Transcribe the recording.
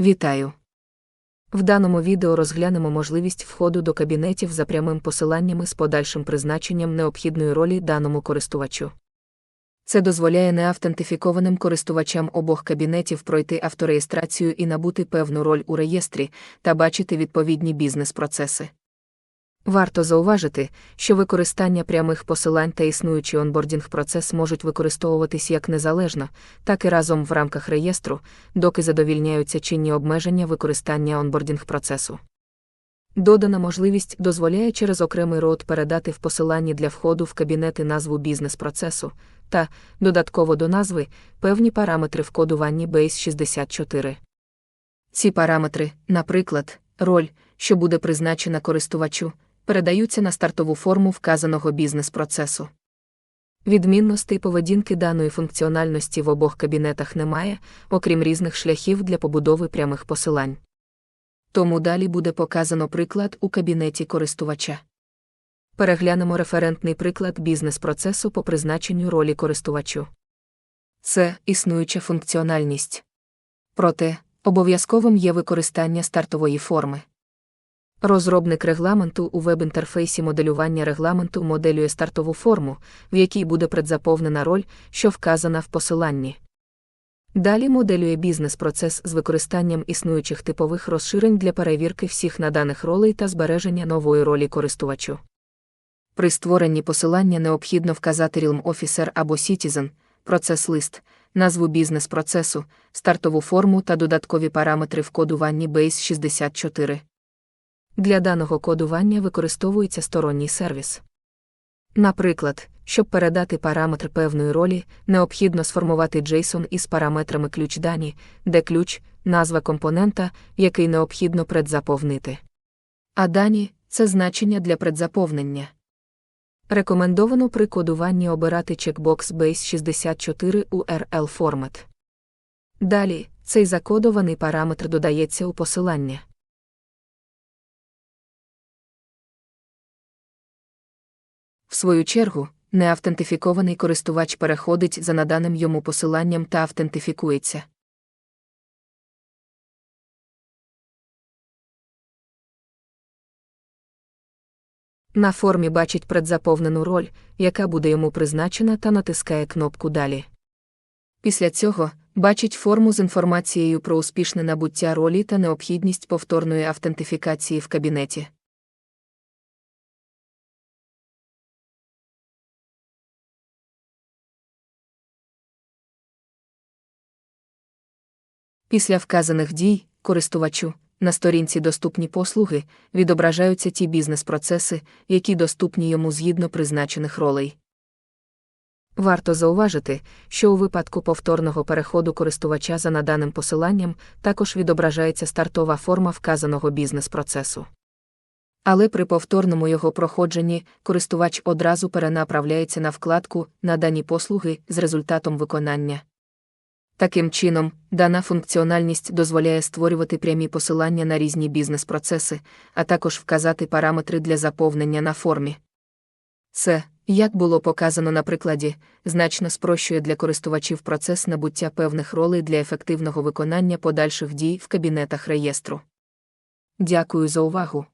Вітаю! В даному відео розглянемо можливість входу до кабінетів за прямим посиланнями з подальшим призначенням необхідної ролі даному користувачу. Це дозволяє неавтентифікованим користувачам обох кабінетів пройти автореєстрацію і набути певну роль у реєстрі та бачити відповідні бізнес-процеси. Варто зауважити, що використання прямих посилань та існуючий онбордінг-процес можуть використовуватись як незалежно, так і разом в рамках реєстру, доки задовільняються чинні обмеження використання онбордінг-процесу. Додана можливість дозволяє через окремий род передати в посиланні для входу в кабінети назву бізнес-процесу та, додатково до назви, певні параметри в кодуванні Base 64. Ці параметри, наприклад, роль, що буде призначена користувачу, передаються на стартову форму вказаного бізнес-процесу. Відмінностей поведінки даної функціональності в обох кабінетах немає, окрім різних шляхів для побудови прямих посилань. Тому далі буде показано приклад у кабінеті користувача. Переглянемо референтний приклад бізнес-процесу по призначенню ролі користувачу. Це існуюча функціональність. Проте, обов'язковим є використання стартової форми. Розробник регламенту у веб-інтерфейсі моделювання регламенту моделює стартову форму, в якій буде предзаповнена роль, що вказана в посиланні. Далі моделює бізнес-процес з використанням існуючих типових розширень для перевірки всіх наданих ролей та збереження нової ролі користувачу. При створенні посилання необхідно вказати Realm Officer або Citizen, процес лист, назву бізнес-процесу, стартову форму та додаткові параметри в кодуванні Base 64. Для даного кодування використовується сторонній сервіс. Наприклад, щоб передати параметр певної ролі, необхідно сформувати JSON із параметрами ключ дані, де ключ, назва компонента, який необхідно предзаповнити. А дані це значення для предзаповнення. Рекомендовано при кодуванні обирати чекбокс Base 64 URL формат. Далі, цей закодований параметр додається у посилання. Свою чергу, неавтентифікований користувач переходить за наданим йому посиланням та автентифікується. На формі бачить предзаповнену роль, яка буде йому призначена та натискає кнопку Далі. Після цього бачить форму з інформацією про успішне набуття ролі та необхідність повторної автентифікації в кабінеті. Після вказаних дій, користувачу, на сторінці Доступні послуги відображаються ті бізнес-процеси, які доступні йому згідно призначених ролей. Варто зауважити, що у випадку повторного переходу користувача за наданим посиланням також відображається стартова форма вказаного бізнес-процесу. Але при повторному його проходженні користувач одразу перенаправляється на вкладку Надані послуги з результатом виконання. Таким чином, дана функціональність дозволяє створювати прямі посилання на різні бізнес-процеси, а також вказати параметри для заповнення на формі. Це, як було показано на прикладі, значно спрощує для користувачів процес набуття певних ролей для ефективного виконання подальших дій в кабінетах реєстру. Дякую за увагу.